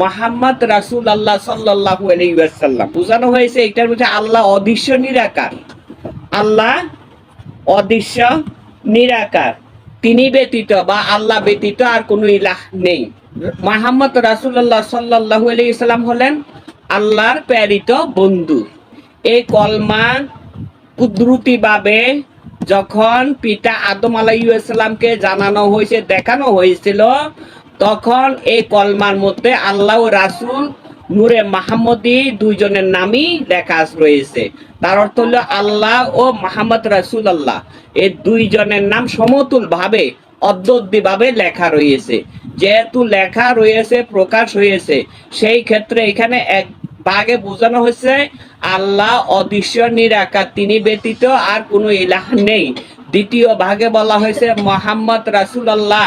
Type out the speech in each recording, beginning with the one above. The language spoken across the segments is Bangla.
মোহাম্মদ রাসূল আল্লাহ সাল্লাল্লাহু আলাইহি ওয়াসাল্লাম। বোঝানো হয়েছে এটার মধ্যে আল্লাহ অদৃশ্য নিরাকার। আল্লাহ অদৃশ্য নিরাকার। তিনি ব্যতীত বা আল্লাহ ব্যতীত আর ইলাহ নেই। মোহাম্মদ রাসূলুল্লাহ সাল্লাল্লাহু আলাইহি সাল্লাম হলেন আল্লাহর প্রেরিত বন্ধু। এই কলমা কুদরতিভাবে যখন পিতা আদম আলাইসাল্লামকে জানানো হয়েছে, দেখানো হয়েছিল তখন এই কলমার মধ্যে আল্লাহ রাসুল নূরে মাহমুদি দুইজনের নামই লেখা রয়েছে। তার অর্থ হলো আল্লাহ ও মাহমদ রাসুল আল্লাহ এই দুইজনের নাম সমতুল ভাবে ভাবে লেখা রয়েছে। যেহেতু লেখা রয়েছে, প্রকাশ হয়েছে, সেই ক্ষেত্রে এখানে এক ভাগে বোঝানো হয়েছে, আল্লাহ অদৃশ্য নিরাকার, তিনি ব্যতীত আর কোনো ইলাহ নেই। দ্বিতীয় ভাগে বলা হয়েছে মোহাম্মদ রাসূলুল্লাহ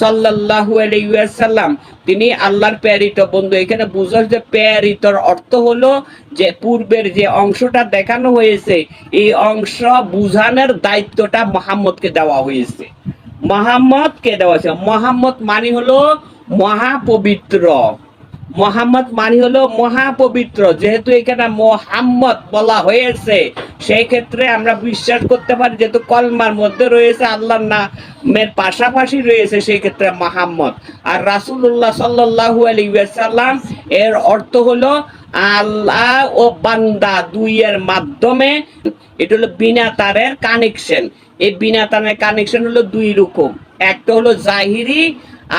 সাল্লাল্লাহু আলাইহি ওয়াসাল্লাম। তিনি আল্লাহর প্রেরিত বন্ধু। এখানে বোঝা যে প্রেরিতর অর্থ হলো যে পূর্বের যে অংশটা দেখানো হয়েছে, এই অংশ বুঝানোর দায়িত্বটা মোহাম্মদকে দেওয়া হয়েছে। মোহাম্মদকে দেওয়া হয়েছে। মোহাম্মদ মানে হলো মহাপবিত্র। মোহাম্মদ মানে হলো মহাপবিত্র। যেহেতু এখানে মোহাম্মদ বলা হয়েছে, সেই ক্ষেত্রে আমরা বিশ্বাস করতে পারি যেহেতু কলমার মধ্যে রয়েছে, আল্লাহর নামের পাশাপাশি রয়েছে সেই ক্ষেত্রে মোহাম্মদ। আর রাসূলুল্লাহ সাল্লাল্লাহু আলাইহি ওয়াসাল্লাম এর অর্থ হলো আল্লাহ ও বান্দা দুইয়ের মাধ্যমে, এটা হলো বিনা তারের কানেকশন এই বিনা তারের কানেকশন হলো দুই রকম। একটা হলো জাহিরি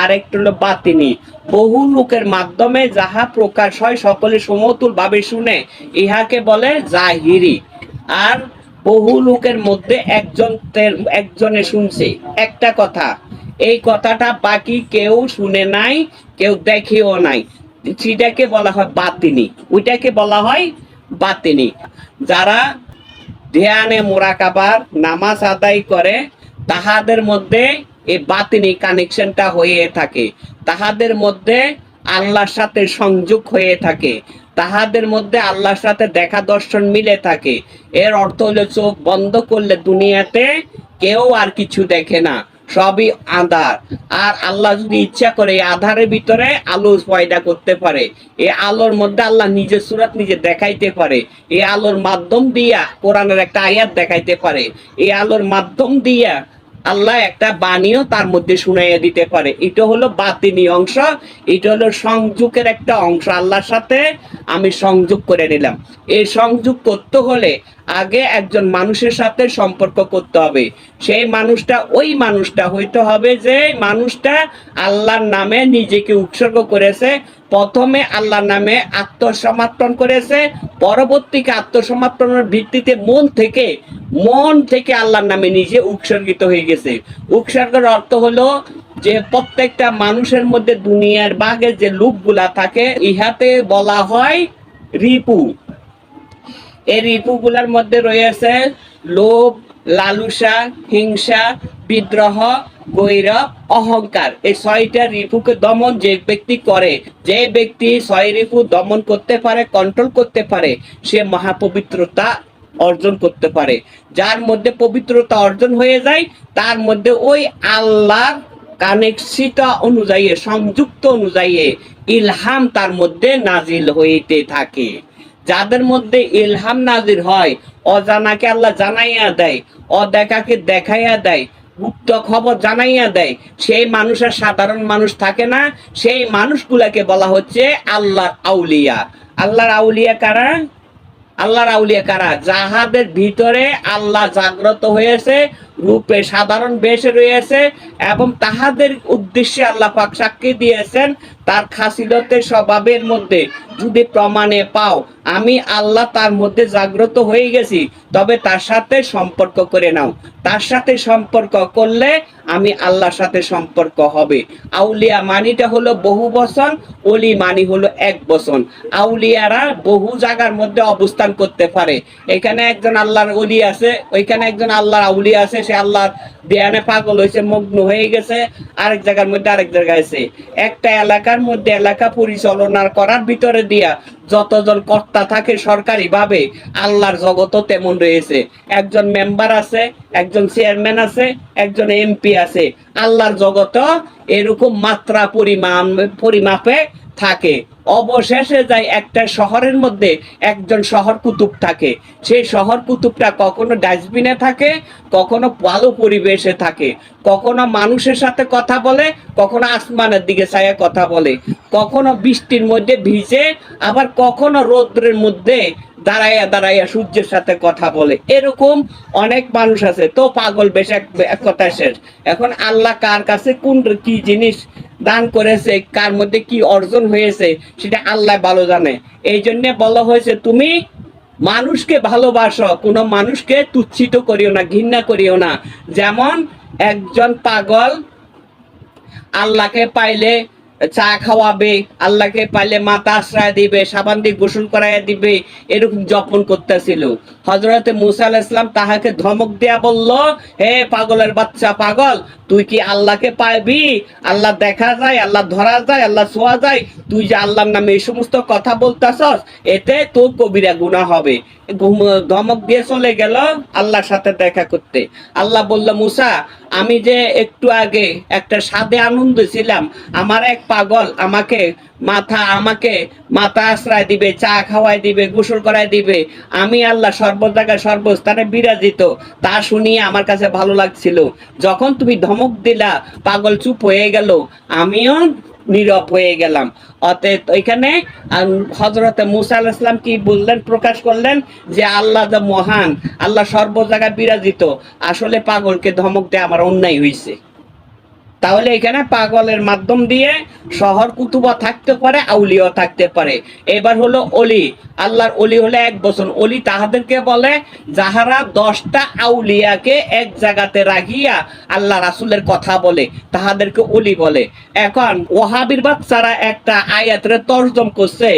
আর একটা হলো বাতিনি। বহু লোকের মাধ্যমে যাহা প্রকাশ হয়, সকলে সমতুল ভাবে শুনে। ইহাকে বলে জাহিরি। আর বহু লোকের মধ্যে একজন একজনে শুনছে। একটা কথা, এই কথাটা বাকি কেউ শুনে নাই, কেউ দেখেও নাই। সেটাকে বলা হয় বাতিনি। ওইটাকে বলা হয় বাতিনি। যারা ধ্যানে মোরাকাবার, নামাজ আদায় করে, তাহাদের মধ্যে এই বাতিনি কানেকশনটা হয়ে থাকে। তাহাদের মধ্যে আল্লাহর সাথে সংযোগ হয়ে থাকে। তাহাদের মধ্যে আল্লাহর সাথে দেখা দর্শন মিলে থাকে। এর অর্থ হলো চোখ বন্ধ করলে দুনিয়াতে কেউ আর কিছু দেখে না, সবই আধার। আর আল্লাহ যদি ইচ্ছা করে এই আধারের ভিতরে আলো পয়দা করতে পারে, এই আলোর মধ্যে আল্লাহ নিজের সুরাত নিজে দেখাইতে পারে, এই আলোর মাধ্যম দিয়া কোরআনের একটা আয়াত দেখাইতে পারে, এই আলোর মাধ্যম দিয়া আল্লাহ একটা বাণীও তার মধ্যে শুনাইয়া দিতে পারে। এটা হলো বাতিনি অংশ, এটা হলো সংযোগের একটা অংশ। আল্লাহর সাথে আমি সংযোগ করে নিলাম। এই সংযোগ করতে হলে আগে একজন মানুষের সাথে সম্পর্ক করতে হবে। সেই মানুষটা ওই মানুষটা হইতে হবে যে মানুষটা আল্লাহর নামে নিজেকে উৎসর্গ করেছে প্রথমে আল্লাহর নামে আত্মসমর্পণ করেছে, পরবর্তীকে আত্মসমর্পণের ভিত্তিতে মন থেকে মন থেকে আল্লাহর নামে নিজে উৎসর্গিত হয়ে গেছে। উৎসর্গের অর্থ হলো যে প্রত্যেকটা মানুষের মধ্যে দুনিয়ার বাগে যে লুকগুলা থাকে, ইহাতে বলা হয় রিপু। এই রিপুগুলার মধ্যে রয়েছে লোভ, লালুসা, হিংসা, বিদ্রোহ গৈরব অহংকার। এই ছয়টা রিপুকে দমন যে ব্যক্তি করে, যে ব্যক্তি ছয় রিপু দমন করতে পারে কন্ট্রোল করতে পারে, সে মহাপবিত্রতা অর্জন করতে পারে। যার মধ্যে পবিত্রতা অর্জন হয়ে যায়, তার মধ্যে ওই কানেকশিত অনুযায়ী, সংযুক্ত অনুযায়ী ইলহাম তার মধ্যে নাজিল হইতে থাকে। যাদের মধ্যে ইলহাম নাজির হয়, অজানাকে আল্লাহ জানাইয়া দেয়, অদেখাকে দেখাইয়া দেয় গুপ্ত খবর জানাইয়া দেয়। সেই মানুষের সাধারণ মানুষ থাকে না। সেই মানুষগুলাকে বলা হচ্ছে আল্লাহর আউলিয়া। আল্লাহর আউলিয়া কারা? আল্লাহর আউলিয়া কারা? যাহাদের ভিতরে আল্লাহ জাগ্রত হয়েছে রূপে সাধারণ বেশে রয়েছে এবং তাহাদের উদ্দেশ্যে আল্লাহ পাক সাক্ষী দিয়েছেন তার খাসিলতের স্বভাবের মধ্যে। যদি প্রমাণে পাও, আমি আল্লাহ তার মধ্যে জাগ্রত হয়ে গেছি, তবে তার সাথে সম্পর্ক করে নাও। তার সাথে সম্পর্ক করলে আমি আল্লাহর সাথে সম্পর্ক হবে। আউলিয়া মানিটা হলো বহু বচন অলি মানি হলো এক বচন। আউলিয়ারা বহু জায়গার মধ্যে অবস্থান করতে পারে। এখানে একজন আল্লাহর অলি আছে, ওইখানে একজন আল্লাহর আউলিয়া আছে, সে আল্লাহর ধ্যানে পাগল হয়েছে মগ্ন হয়ে গেছে, আরেক জায়গার মধ্যে আরেক জায়গায় আছে। একটা এলাকার মধ্যে এলাকা পরিচালনা করার ভিতরে দিয়া যতজন কর্তা থাকে সরকারি ভাবে আল্লাহর জগতও তেমন রয়েছে। একজন মেম্বার আছে, একজন চেয়ারম্যান আছে, একজন এমপি আছে। আল্লাহর জগত এরকম মাত্রা পরিমাণ পরিমাপে থাকে। অবশেষে যায় একটা শহরের মধ্যে একজন শহর কুতুব থাকে। সেই শহর কুতুবটা কখনো ডাস্টবিনে থাকে, কখনো ভালো পরিবেশে থাকে। কখনো মানুষের সাথে কথা বলে, কখনো আসমানের দিকে ছায়া কথা বলে। কখনো বৃষ্টির মধ্যে ভিজে, আবার কখনো রৌদ্রের মধ্যে দাঁড়াইয়া দাঁড়াইয়া সূর্যের সাথে কথা বলে। এরকম অনেক মানুষ আছে। তো পাগল বেশ এক কথা শেষ। এখন আল্লাহ কার কাছে কোন কি জিনিস দান করেছে, কার মধ্যে কি অর্জন হয়েছে, সেটা আল্লাহ ভালো জানে। এই জন্য বলা হয়েছে, তুমি মানুষকে ভালোবাসো, কোনো মানুষকে তুচ্ছিত করিও না, ঘৃণা করিও না। যেমন একজন পাগল আল্লাহকে পাইলে চা খাওয়াবে, আল্লাহকে পাইলে মাথা আশ্রয় দিবে, সাবান দিয়ে গোসল করাইয়া দিবে, এরকম যপন করতেছিল। হজরতে মুসা আলাহ ইসলাম তাহাকে ধমক দেয়া বলল, হে পাগলের বাচ্চা, পাগল, তুই কি আল্লাহকে পাইবি? আল্লাহ দেখা যায়, আল্লাহ ধরা যায়, আল্লাহ ছোঁয়া যায়। তুই যে আল্লাহর নামে এই সমস্ত কথা বলতেছস, এতে তোর কবিরা গুণা হবে। ধমক দিয়ে চলে গেল আল্লাহর সাথে দেখা করতে। আল্লাহ বলল, মুসা, আমি যে একটু আগে একটা সাদে আনন্দ ছিলাম, আমার এক পাগল আমাকে মাথা আমাকে মাথা আশ্রয় দিবে, চা খাওয়াই দিবে, গোসল করাই দিবে। আমি আল্লাহ সর্ব জায়গায় সর্বস্থানে বিরাজিত। তা শুনিয়ে আমার কাছে ভালো লাগছিল। যখন তুমি ধমক দিলা, পাগল চুপ হয়ে গেল, আমিও নীরব হয়ে গেলাম। অতএব এখানে হজরত মুসা আল ইসলাম কি বললেন, প্রকাশ করলেন যে আল্লাহ মহান, আল্লাহ সর্ব জায়গায় বিরাজিত। আসলে পাগলকে ধমক দেয় আমার অন্যায় হয়েছে তাহলে এখানে পাগলের মাধ্যম দিয়ে শহর কুতুবা থাকতে পারে আউলিও থাকতে পারে। এবার হলো অলি। আল্লাহর অলি হলে এক বছর অলি তাহাদেরকে বলে, যাহারা দশটা আউলিয়াকে এক জায়গাতে রাখিয়া আল্লাহ রাসুলের কথা বলে, তাহাদেরকে অলি বলে। এখন ওহাবির বাচ্চারা একটা আয়াতরে তর্জম করছে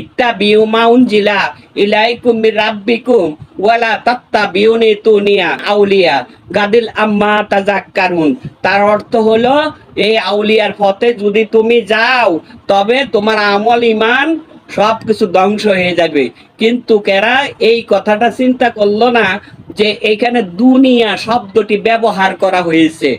ইত্তা বিউমাউন জিলা ইলাইকুম রাব্বিকুম ওয়ালা তাত্তা বিউনি তুনিয়া আউলিয়া গাদিল আম্মা তাজাক্কারুন তার অর্থ হলো এই আউলিয়ার পথে যদি তুমি যাও, তবে তোমার আমল ইমান সবকিছু ধ্বংস হয়ে যাবে। কিন্তু কেরা এই কথাটা চিন্তা করল না যে এখানে দুনিয়া শব্দটি ব্যবহার করা হয়েছে।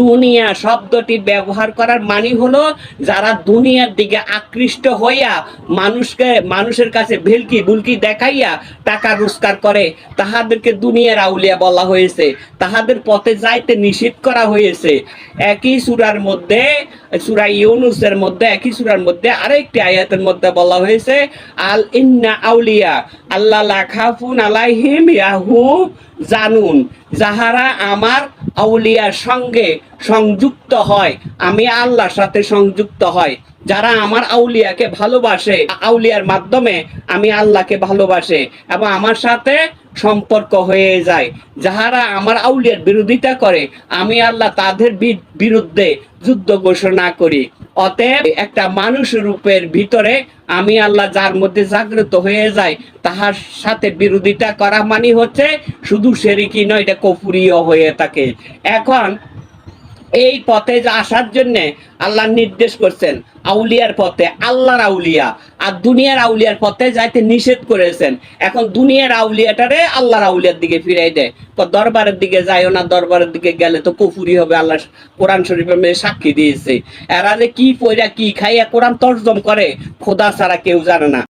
দুনিয়া শব্দটি ব্যবহার করার মানে হলো যারা দুনিয়ার দিকে আকৃষ্ট হইয়া মানুষকে, মানুষের কাছে ভেলকি বুলকি দেখাইয়া টাকা রোজগার করে, তাহাদেরকে দুনিয়ার আউলিয়া বলা হয়েছে। তাহাদের পথে যাইতে নিষেধ করা হয়েছে। একই সুরার মধ্যে, সুরা ইউনুসের মধ্যে, একই সুরার মধ্যে আরেকটি আয়াতের মধ্যে বলা হয়েছে, আল ইন্না আউলিয়া, আল্লাহ লাখাফুন আলাইহিম ইয়াহু জানুন, যাহারা আমার আউলিয়ার সঙ্গে সংযুক্ত হয়, আমি আল্লাহর সাথে সংযুক্ত হয়। যারা আমার আউলিয়াকে ভালোবাসে, আউলিয়ার মাধ্যমে আমি আল্লাহকে ভালোবাসে এবং আমার সাথে সম্পর্ক হয়ে যায়। যাহারা আমার আউলিয়ার বিরোধিতা করে, আমি আল্লাহ তাদের বিরুদ্ধে যুদ্ধ ঘোষণা করি। অতএব একটা মানুষ রূপের ভিতরে আমি আল্লাহ যার মধ্যে জাগ্রত হয়ে যায় তাহার সাথে বিরোধিতা করা মানে হচ্ছে শুধু সেরিকি নয়, এটা কপুরিও হয়ে থাকে। এখন এই পথে আসার জন্য আল্লাহ নির্দেশ করছেন, আউলিয়ার পথে, আল্লাহর আউলিয়া। আর দুনিয়ার আউলিয়ার পথে যাইতে নিষেধ করেছেন। এখন দুনিয়ার আউলিয়াটারে আল্লাহর আউলিয়ার দিকে ফিরাই দেয়। তো দরবারের দিকে যাইও না, দরবারের দিকে গেলে তো কুফুরি হবে, আল্লাহ কোরআন শরীফের মেয়ে সাক্ষী দিয়েছে। এরা যে কি পয়রা কি খাইয়া কোরআন তর্জম করে, খোদা ছাড়া কেউ জানে না।